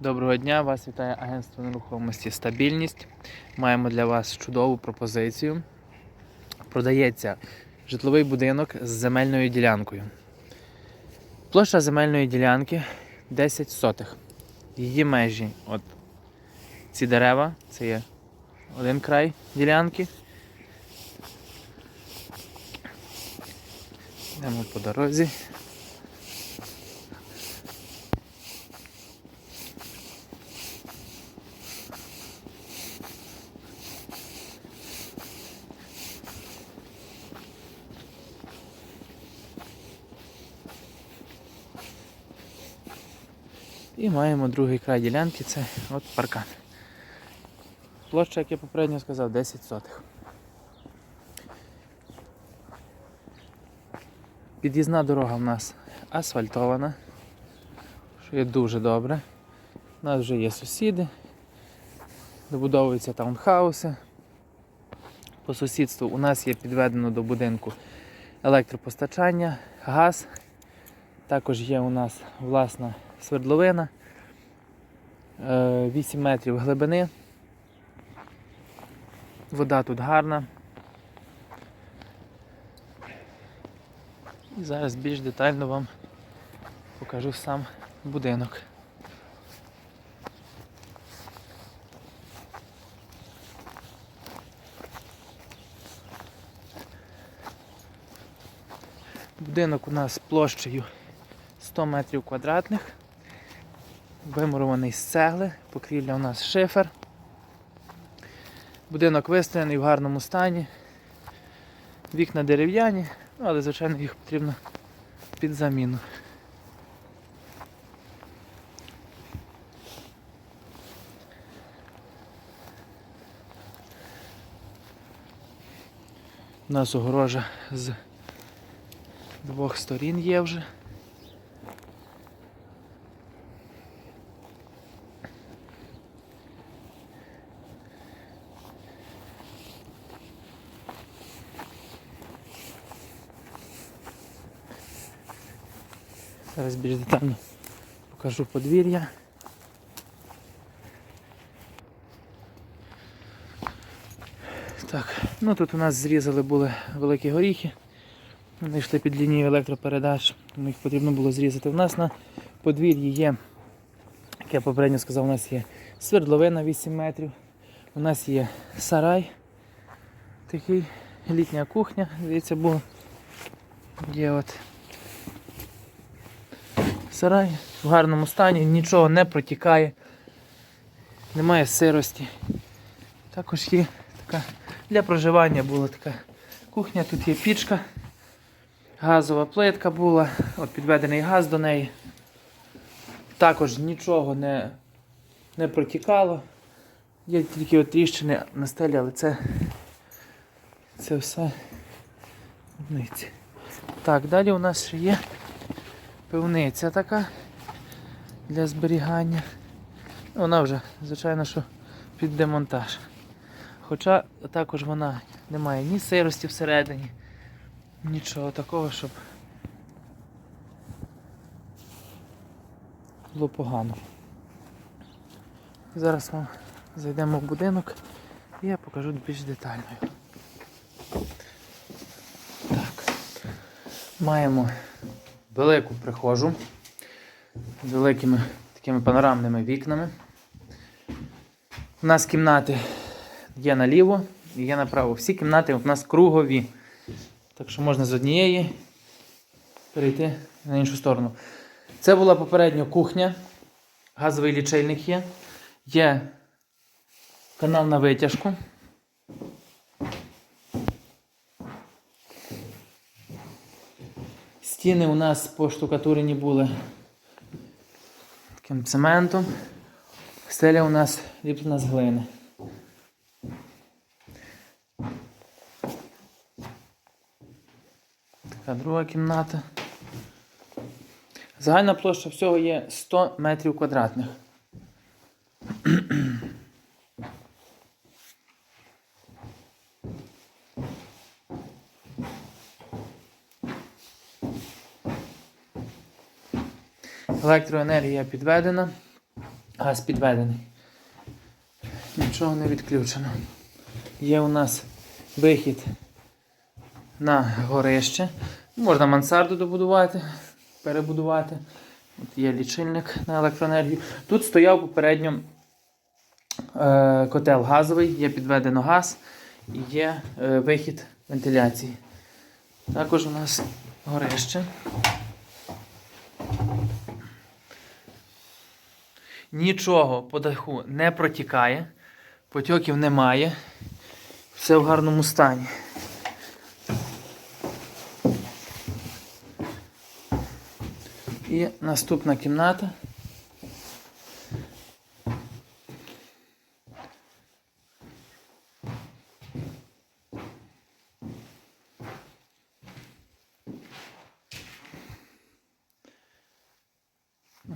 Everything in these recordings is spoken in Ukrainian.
Доброго дня, вас вітає агентство нерухомості Стабільність. Маємо для вас чудову пропозицію. Продається житловий будинок з земельною ділянкою. Площа земельної ділянки 10 сотих. Її межі, от ці дерева, це є один край ділянки. Йдемо по дорозі. І маємо другий край ділянки, це от паркан. Площа, як я попередньо сказав, 10 сотих. Під'їзна дорога в нас асфальтована, що є дуже добре. У нас вже є сусіди, добудовуються таунхауси. По сусідству у нас є підведено до будинку електропостачання, газ. Також є у нас власна свердловина, 8 метрів глибини. Вода тут гарна. І зараз більш детально вам покажу сам будинок. Будинок у нас площею 100 метрів квадратних. Вимурований з цегли, покрівля у нас шифер. Будинок вистояний в гарному стані. Вікна дерев'яні, ну, але звичайно їх потрібно під заміну. У нас огорожа з двох сторін є вже. Зараз більш детально покажу подвір'я. Так, ну тут у нас зрізали були великі горіхи. Вони йшли під лінією електропередач, тому їх потрібно було зрізати. У нас на подвір'ї є, як я попередньо сказав, у нас є свердловина 8 метрів, у нас є сарай, такий літня кухня, здається, була. Є от сарай в гарному стані, нічого не протікає, немає сирості. Також є така для проживання була така кухня, тут є пічка, газова плитка була, от підведений газ до неї. Також нічого не, не протікало. Є тільки от тріщини на стелі, але це, це все. Так, далі у нас ще є пивниця така для зберігання. Вона вже, звичайно, що під демонтаж. Хоча також вона не має ні сирості всередині, нічого такого, щоб було погано. Зараз ми зайдемо в будинок і я покажу більш детально. Так. Маємо велику прихожу з великими такими панорамними вікнами. У нас кімнати є наліво і є направо. Всі кімнати у нас кругові. Так що можна з однієї перейти на іншу сторону. Це була попередньо кухня, газовий лічильник є. Є канал на витяжку. Стіни у нас поштукатурені були таким цементом. Стеля у нас ліплена з глини. Така друга кімната. Загальна площа всього є 100 метрів квадратних. Електроенергія підведена. Газ підведений. Нічого не відключено. Є у нас вихід на горище. Можна мансарду добудувати, перебудувати. От є лічильник на електроенергію. Тут стояв попередньо е, котел газовий, є підведено газ і є е, вихід вентиляції. Також у нас горище. Нічого по даху не протікає, потьоків немає. Все в гарному стані. І наступна кімната.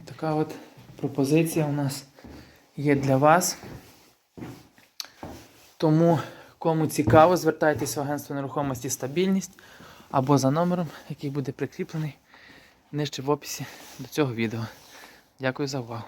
Така от пропозиція у нас є для вас. Тому, кому цікаво, звертайтеся в агентство нерухомості стабільність або за номером, який буде прикріплений нижче в описі до цього відео. Дякую за увагу.